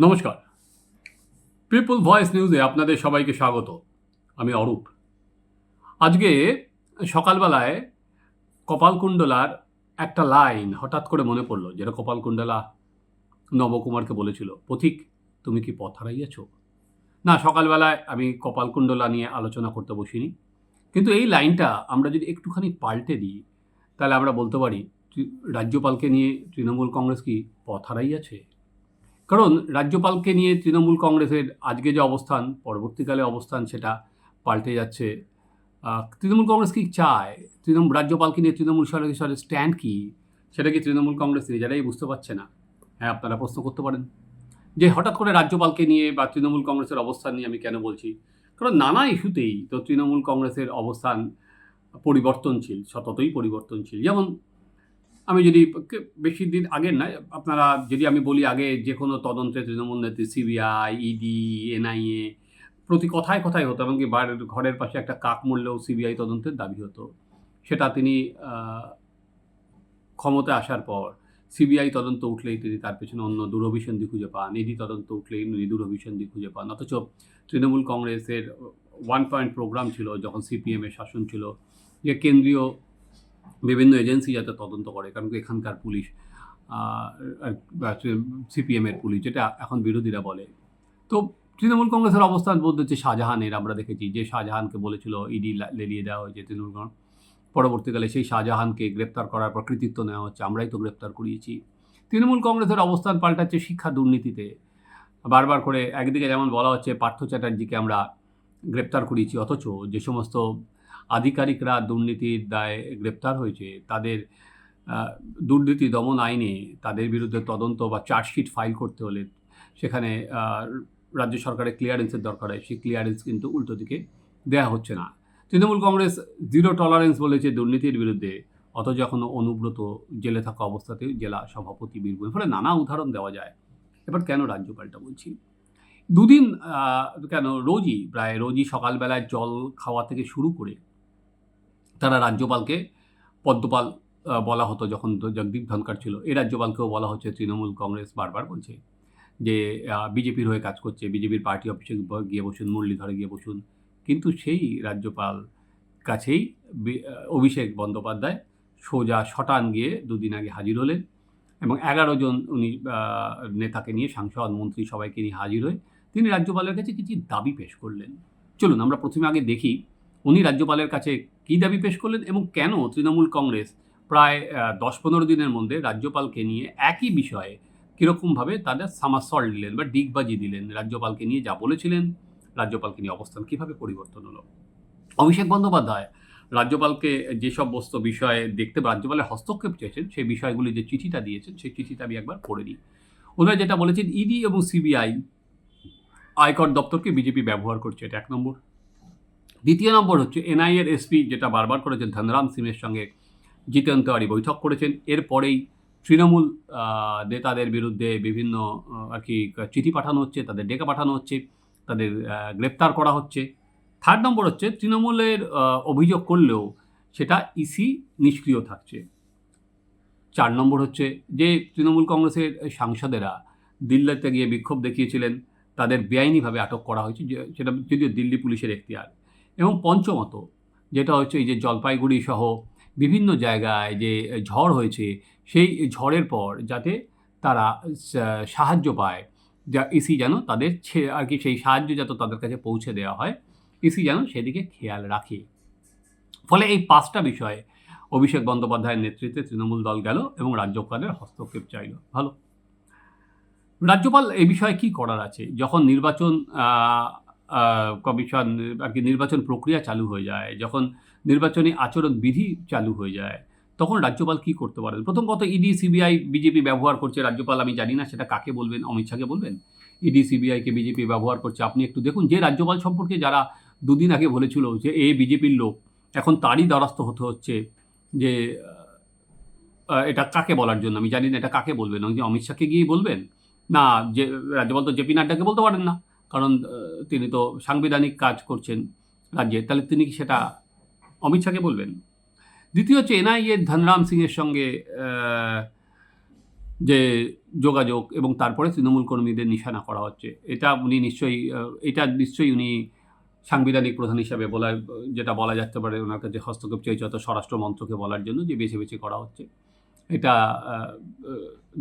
নমস্কার। People voice নিউজে আপনাদের সবাইকে স্বাগত। আমি অরূপ। আজকে সকালবেলায় কপালকুণ্ডলার একটা লাইন হঠাৎ করে মনে পড়ল, যেটা কপালকুণ্ডলা নবকুমারকে বলেছিল, পথিক, তুমি কি পথ হারাইয়াছ? না, সকালবেলায় আমি কপালকুণ্ডলা নিয়ে আলোচনা করতে বসিনি। কিন্তু এই লাইনটা আমরা যদি একটুখানি পাল্টে দিই, তাহলে আমরা বলতে পারি, রাজ্যপালকে নিয়ে তৃণমূল কংগ্রেস কি পথ হারাইয়াছে? কারণ রাজ্যপালকে নিয়ে তৃণমূল কংগ্রেসের আজকে যে অবস্থান, পরবর্তীকালে অবস্থান সেটা পাল্টে যাচ্ছে। তৃণমূল কংগ্রেস কি চায়? তৃণমূল, রাজ্যপালকে নিয়ে তৃণমূল সরকারের স্ট্যান্ড কি? সেটা কি তৃণমূল কংগ্রেস নিজেরাই বুঝতে পারছে না? হ্যাঁ আপনারা প্রশ্ন করতে পারেন। যে হঠাৎ করে রাজ্যপালকে নিয়ে বা তৃণমূল কংগ্রেসের অবস্থান নিয়ে আমি কেন বলছি? কারণ নানা ইস্যুতেই তো তৃণমূল কংগ্রেসের অবস্থান পরিবর্তনশীল, সততই পরিবর্তনশীল। যেমন আমি যদি বেশি দিন আগের নয়, আপনারা যদি আমি বলি আগে যে কোনো তদন্তে তৃণমূল নেত্রী, সিবিআই, ইডি, এনআইএ প্রতি কথায় কথায় হতো, এমনকি বাড়ির ঘরের পাশে একটা কাক মরলেও সিবিআই তদন্তের দাবি হতো। সেটা তিনি ক্ষমতা আসার পর সিবিআই তদন্ত উঠলেই তিনি তার পেছনে অন্য দূরভিসন্ধি খুঁজে পান, ইডি তদন্ত উঠলেই উনি দূরভিসন্ধি খুঁজে পান। অথচ তৃণমূল কংগ্রেসের ওয়ান পয়েন্ট প্রোগ্রাম ছিল, যখন সিপিএমের শাসন ছিল, যে কেন্দ্রীয় বিভিন্ন এজেন্সি যাতে তদন্ত করে, কারণ এখানকার পুলিশ সিপিএমের পুলিশ, যেটা এখন বিরোধীরা বলে। তো তৃণমূল কংগ্রেসের অবস্থান বলতে হচ্ছে শাহজাহানের, আমরা দেখেছি যে শাহজাহানকে বলেছিল ইডি লেলিয়ে দেওয়া হয়েছে তৃণমূল পরবর্তীকালে সেই শাহজাহানকে গ্রেপ্তার করার পর কৃতিত্ব নেওয়া হচ্ছে, আমরাই তো গ্রেপ্তার করিয়েছি। তৃণমূল কংগ্রেসের অবস্থান পাল্টাচ্ছে শিক্ষা দুর্নীতিতে। বারবার করে একদিকে যেমন বলা হচ্ছে পার্থ চ্যাটার্জিকে আমরা গ্রেপ্তার করিয়েছি, অথচ যে সমস্ত আধিকারিকরা দুর্নীতির দায়ে গ্রেপ্তার হয়েছে। তাদের দুর্নীতি দমন আইনে তাদের বিরুদ্ধে তদন্ত বা চার্জশিট ফাইল করতে হলে সেখানে রাজ্য সরকারের ক্লিয়ারেন্সের দরকার হয়। সেই ক্লিয়ারেন্স কিন্তু উল্টো দিকে দেওয়া হচ্ছে না। তৃণমূল কংগ্রেস জিরো টলারেন্স বলেছে দুর্নীতির বিরুদ্ধে। অথচ এখনও অনুব্রত জেলে থাকা অবস্থাতেই জেলা সভাপতি বীরভূম। ফলে নানা উদাহরণ দেওয়া যায়। এবার কেন রাজ্যপালটা বলছি? দুদিন কেন রোজই, প্রায় রোজই সকালবেলায় জল খাওয়া থেকে শুরু করে তারা রাজ্যপালকে পদ্মপাল বলা হতো যখন জগদীপ ধনকর ছিল। এই রাজ্যপালকেও বলা হচ্ছে তৃণমূল কংগ্রেস বারবার বলছে যে বিজেপির হয়ে কাজ করছে, বিজেপির পার্টি অফিসে গিয়ে বসুন, মুরলীধরে গিয়ে বসুন। কিন্তু সেই রাজ্যপাল কাছেই অভিষেক বন্দ্যোপাধ্যায় সোজা শটান গিয়ে দুদিন আগে হাজির হলেন এবং এগারো জন উনি নেতাকে নিয়ে সাংসদ, মন্ত্রী সবাইকে নিয়ে হাজির হয়ে তিনি রাজ্যপালের কাছে কিছু দাবি পেশ করলেন। চলুন আমরা প্রথমে আগে দেখি উনি রাজ্যপালের কাছে কী দাবি পেশ করলেন এবং কেন তৃণমূল কংগ্রেস প্রায় দশ পনেরো দিনের মধ্যে রাজ্যপালকে নিয়ে একই বিষয়ে কীরকমভাবে তাদের সামাসল দিলেন বা ডিগবাজি দিলেন? রাজ্যপালকে নিয়ে যা বলেছিলেন, রাজ্যপালকে নিয়ে অবস্থান কীভাবে পরিবর্তন হলো? অভিষেক বন্দ্যোপাধ্যায় রাজ্যপালকে যেসব বস্তু বিষয়ে দেখতে রাজ্যপালের হস্তক্ষেপ চেয়েছেন, সেই বিষয়গুলি যে চিঠিটা দিয়েছেন, সেই চিঠিটা আমি একবার পড়ে নিই। ওনারা যেটা বলেছেন, ইডি এবং সিবিআই আয়কর দপ্তরকে বিজেপি ব্যবহার করছে, এটা এক নম্বর। দ্বিতীয় নম্বর হচ্ছে এনআইএর এসপি যেটা বারবার করেছেন ধনরাম সিংয়ের সঙ্গে জিতেন তেওয়ারি বৈঠক করেছেন। এরপরেই তৃণমূল নেতাদের বিরুদ্ধে বিভিন্ন আর কি চিঠি পাঠানো হচ্ছে, তাদের ডেকে পাঠানো হচ্ছে, তাদের গ্রেপ্তার করা হচ্ছে। থার্ড নম্বর হচ্ছে তৃণমূলের অভিযোগ করলেও সেটা ইসি নিষ্ক্রিয় থাকছে। চার নম্বর হচ্ছে যে তৃণমূল কংগ্রেসের সাংসদেরা দিল্লিতে গিয়ে বিক্ষোভ দেখিয়েছিলেন, তাদের বেআইনিভাবে আটক করা হয়েছে সেটা যদিও দিল্লি পুলিশের এখতিয়ার। এবং পঞ্চমত, যেটা হচ্ছে এই যে জলপাইগুড়ি সহ বিভিন্ন জায়গায় যে ঝড় হয়েছে, সেই ঝড়ের পর যাতে তারা সাহায্য পায়, যা ইসি যেন তাদের আর কি সেই সাহায্য যাতে তাদের কাছে পৌঁছে দেওয়া হয় ইসি যেন সেদিকে খেয়াল রাখে। ফলে এই পাঁচটা বিষয়ে অভিষেক বন্দ্যোপাধ্যায়ের নেতৃত্বে তৃণমূল দল গেল এবং রাজ্যপালের হস্তক্ষেপ চাইল। ভালো। রাজ্যপাল এই বিষয়ে কি করার আছে? যখন নির্বাচন কমিশন আর কি নির্বাচন প্রক্রিয়া চালু হয়ে যায়, যখন নির্বাচনী আচরণ বিধি চালু হয়ে যায়, তখন রাজ্যপাল কি করতে পারেন? প্রথম কথা ইডি সিবিআই বিজেপি ব্যবহার করছে রাজ্যপাল, আমি জানি না সেটা কাকে বলবেন, অমিত শাহকে বলবেন? ইডি সিবিআইকে বিজেপি ব্যবহার করছে, আপনি একটু দেখুন, যে রাজ্যপাল সম্পর্কে যারা দুদিন আগে বলেছিল যে এ বিজেপির লোক, এখন তারই দ্বারস্থ হতে হচ্ছে যে এটা কাকে বলার জন্য, আমি জানি না এটা কাকে বলবেন যে অমিত শাহকে গিয়ে বলবেন? না, যে, রাজ্যপাল তো জেপি নাড্ডাকে বলতে পারেন না। কারণ তিনি তো সাংবিধানিক কাজ করছেন রাজ্যে, তাহলে তিনি কি সেটা অমিত শাহকে বলবেন? দ্বিতীয় হচ্ছে এনআইএ ধনরাম সিংয়ের সঙ্গে যে যোগাযোগ এবং তারপরে তৃণমূল কর্মীদের নিশানা করা হচ্ছে, এটা উনি নিশ্চয়ই এটা নিশ্চয়ই উনি সাংবিধানিক প্রধান হিসাবে বলা, যেটা বলা যেতে পারে ওনার কাছে হস্তক্ষেপ চাইছে অত স্বরাষ্ট্র মন্ত্রকে বলার জন্য যে বেছে বেছে করা হচ্ছে। এটা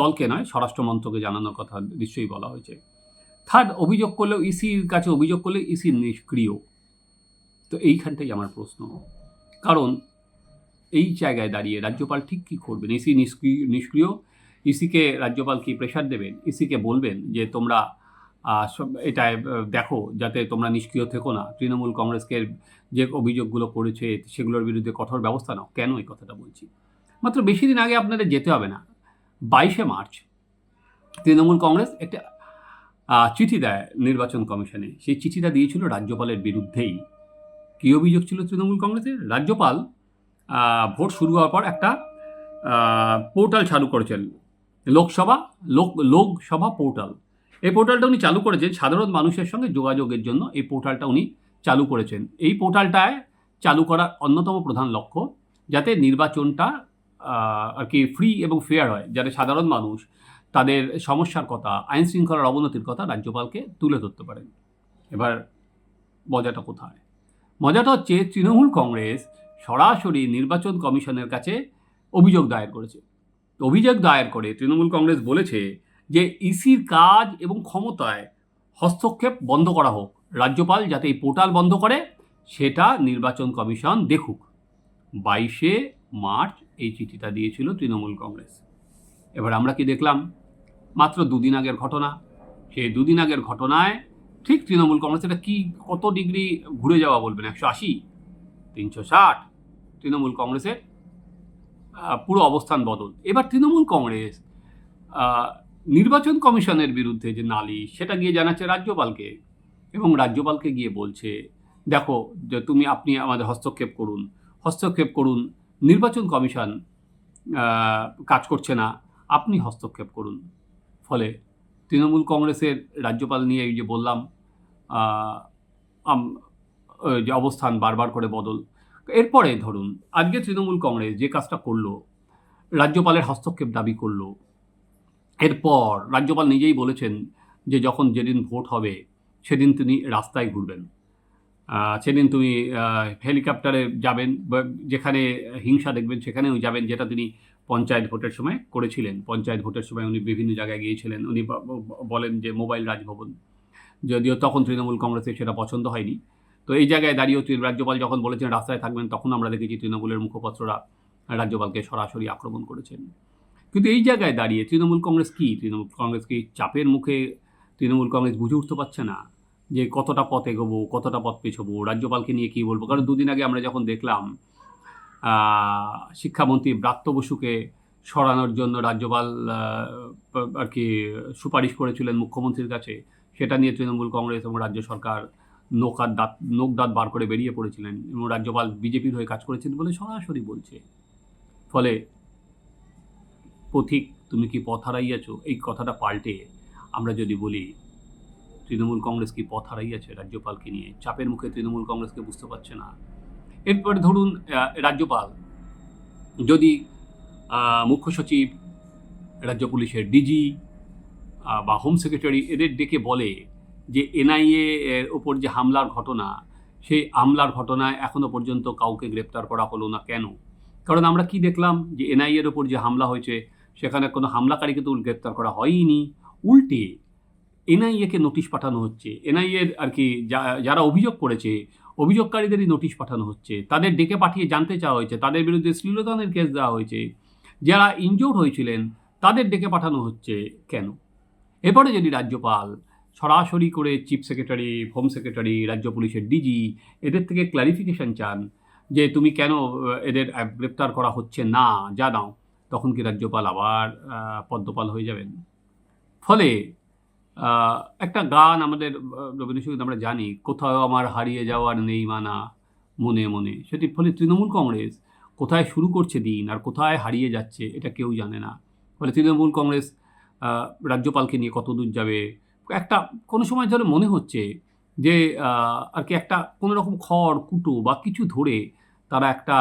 দলকে নয় স্বরাষ্ট্র মন্ত্রকে জানানোর কথা নিশ্চয়ই বলা হয়েছে। থার্ড অভিযোগ করলেও ইসির কাছে অভিযোগ করলে ইসি নিষ্ক্রিয়। তো এইখানটাই আমার প্রশ্ন। কারণ এই জায়গায় দাঁড়িয়ে রাজ্যপাল ঠিক কী করবেন? ইসি নিষ্ক্রিয়? নিষ্ক্রিয় ইসিকে রাজ্যপাল কি প্রেশার দেবেন? ইসিকে বলবেন যে তোমরা সব- এটা দেখো যাতে তোমরা নিষ্ক্রিয় থেকো না। তৃণমূল কংগ্রেসকে যে অভিযোগগুলো করেছে সেগুলোর বিরুদ্ধে কঠোর ব্যবস্থা নাও। কেন এই কথাটা বলছি? মাত্র বেশি দিন আগে আপনাদের যেতে হবে না। বাইশে মার্চ, তৃণমূল কংগ্রেস একটা চিঠি দেয় নির্বাচন কমিশনে। সেই চিঠিটা দিয়েছিল রাজ্যপালের বিরুদ্ধেই। কী অভিযোগ ছিল তৃণমূল কংগ্রেসের? রাজ্যপাল ভোট শুরু হওয়ার পর একটা পোর্টাল চালু করেছেন। লোকসভা, লোক, লোকসভা পোর্টাল। এই পোর্টালটা উনি চালু করেছেন সাধারণ মানুষের সঙ্গে যোগাযোগের জন্য। এই পোর্টালটা উনি চালু করেছেন। এই পোর্টালটায় চালু করার অন্যতম প্রধান লক্ষ্য, যাতে নির্বাচনটা আর কি ফ্রি এবং ফেয়ার হয়। যাতে সাধারণ মানুষ তাদের সমস্যার কথা আইন শৃঙ্খলার অবনতির কথা রাজ্যপালকে তুলে ধরতে পারেন। এবার মজাটা কোথায়? মজাটা হচ্ছে তৃণমূল কংগ্রেস সরাসরি নির্বাচন কমিশনের কাছে অভিযোগ দায়ের করেছে। অভিযোগ দায়ের করে তৃণমূল কংগ্রেস বলেছে যে ইসির কাজ এবং ক্ষমতায় হস্তক্ষেপ বন্ধ করা হোক। রাজ্যপাল যাতে এই পোর্টাল বন্ধ করে, সেটা নির্বাচন কমিশন দেখুক। বাইশে মার্চ এই চিঠিটা দিয়েছিল তৃণমূল কংগ্রেস। এবার আমরা কি দেখলাম? মাত্র দুদিন আগের ঘটনা। সেই দুদিন আগের ঘটনায় ঠিক তৃণমূল কংগ্রেস এটা কি কত ডিগ্রি ঘুরে যাওয়া বলবেন? একশো আশি? তিনশো ষাট? তৃণমূল কংগ্রেসের পুরো অবস্থান বদল। এবার তৃণমূল কংগ্রেস নির্বাচন কমিশনের বিরুদ্ধে যে নালিশ সেটা গিয়ে জানাচ্ছে রাজ্যপালকে এবং রাজ্যপালকে গিয়ে বলছে, দেখো, যে তুমি, আপনি আমাদের হস্তক্ষেপ করুন। হস্তক্ষেপ করুন। নির্বাচন কমিশন কাজ করছে না। আপনি হস্তক্ষেপ করুন। ফলে তৃণমূল কংগ্রেসের রাজ্যপাল নিয়ে এই যে বললাম যে অবস্থান বারবার করে বদল। এরপরে ধরুন, আজকে তৃণমূল কংগ্রেস যে কাজটা করল, রাজ্যপালের হস্তক্ষেপ দাবি করল, এরপর রাজ্যপাল নিজেই বলেছেন যে যখন যেদিন ভোট হবে, সেদিন তিনি রাস্তায় ঘুরবেন। সেদিন তুমি হেলিকপ্টারে যাবেন যেখানে হিংসা দেখবেন সেখানেও যাবেন, যেটা তিনি পঞ্চায়েত ভোটের সময় করেছিলেন। পঞ্চায়েত ভোটের সময় উনি বিভিন্ন জায়গায় গিয়েছিলেন। উনি বলেন যে মোবাইল রাজভবন। যদিও তখন তৃণমূল কংগ্রেসের সেটা পছন্দ হয়নি। তো এই জায়গায় দাঁড়িয়েও রাজ্যপাল যখন বলেছেন রাস্তায় থাকবেন, তখন আমরা দেখেছি তৃণমূলের মুখপাত্ররা রাজ্যপালকে সরাসরি আক্রমণ করেছেন। কিন্তু এই জায়গায় দাঁড়িয়ে তৃণমূল কংগ্রেস কি? তৃণমূল কংগ্রেস কি চাপের মুখে তৃণমূল কংগ্রেস বুঝে উঠতে পারছে না? যে কতটা পথ এগোবো, কতটা পথ পেছোবো, রাজ্যপালকে নিয়ে কী বলব? কারণ দুদিন আগে আমরা যখন দেখলাম শিক্ষামন্ত্রী ব্রাত্য বসুকে সরানোর জন্য রাজ্যপাল আর কি সুপারিশ করেছিলেন মুখ্যমন্ত্রীর কাছে, সেটা নিয়ে তৃণমূল কংগ্রেস এবং রাজ্য সরকার নোকার দাঁত, নোক দাঁত বার করে বেরিয়ে পড়েছিলেন এবং রাজ্যপাল বিজেপির হয়ে কাজ করেছেন বলে সরাসরি বলছে। ফলে পথিক, তুমি কি পথ হারাইয়াছ? এই কথাটা পাল্টে আমরা যদি বলি, তৃণমূল কংগ্রেস কি পথ হারাইয়াছে? রাজ্যপালকে নিয়ে চাপের মুখে তৃণমূল কংগ্রেসকে বুঝতে পারছে না। এরপরে ধরুন রাজ্যপাল, যদি মুখ্য সচিব, রাজ্য পুলিশের ডিজি বা হোম সেক্রেটারি এদের ডেকে বলে যে এনআইএ এর ওপর যে হামলার ঘটনা, সেই হামলার ঘটনায় এখনও পর্যন্ত কাউকে গ্রেপ্তার করা হলো না কেন? কারণ আমরা কি দেখলাম যে এনআইএর ওপর যে হামলা হয়েছে, সেখানে কোনো হামলাকারীকে তো গ্রেপ্তার করা হয়নি উল্টে এনআইএকে নোটিশ পাঠানো হচ্ছে। এনআইএর আর কি যারা অভিযোগ করেছে অভিযোগকারীদেরই নোটিশ পাঠানো হচ্ছে। তাদের ডেকে পাঠিয়ে জানতে চাওয়া হয়েছে। তাদের বিরুদ্ধে শ্লীলতানের কেস দেওয়া হয়েছে। যারা ইনজোর্ড হয়েছিলেন, তাদের ডেকে পাঠানো হচ্ছে কেন? এরপরে যদি রাজ্যপাল সরাসরি করে চিফ সেক্রেটারি হোম সেক্রেটারি রাজ্য পুলিশের ডিজি এদের থেকে ক্লারিফিকেশন চান যে তুমি কেন এদের গ্রেপ্তার করা হচ্ছে না, জানাও। তখন কি রাজ্যপাল আবার পদ্মপাল হয়ে যাবেন? ফলে একটা গান আমাদের রবীন্দ্রসঙ্গীত আমরা জানি, কোথাও আমার হারিয়ে যাওয়ার নেই মানা, মনে মনে। সেটি ফলে তৃণমূল কংগ্রেস কোথায় শুরু করছে দিন আর কোথায় হারিয়ে যাচ্ছে, এটা কেউ জানে না। ফলে তৃণমূল কংগ্রেস রাজ্যপালকে নিয়ে কত দূর যাবে? একটা, কোনো সময় ধরে মনে হচ্ছে যে আর কি একটা কোনো রকম খড়, কুটো বা কিছু ধরে তারা একটা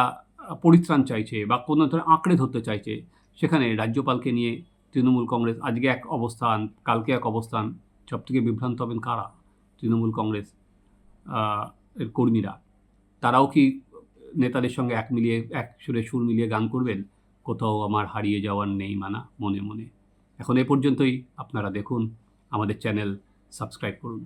পরিত্রাণ চাইছে বা কোনো ধরনের আঁকড়ে ধরতে চাইছে। সেখানে রাজ্যপালকে নিয়ে তৃণমূল কংগ্রেস, আজকে এক অবস্থান, কালকে এক অবস্থান সব থেকে বিভ্রান্ত হবেন কারা? তৃণমূল কংগ্রেস এর কর্মীরা। তারাও কি নেতাদের সঙ্গে এক মিলিয়ে, এক সুরে সুর মিলিয়ে গান করবেন? কোথাও আমার হারিয়ে যাওয়ার নেই মানা, মনে মনে। এখন এ পর্যন্তই, আপনারা দেখুন, আমাদের চ্যানেল সাবস্ক্রাইব করুন।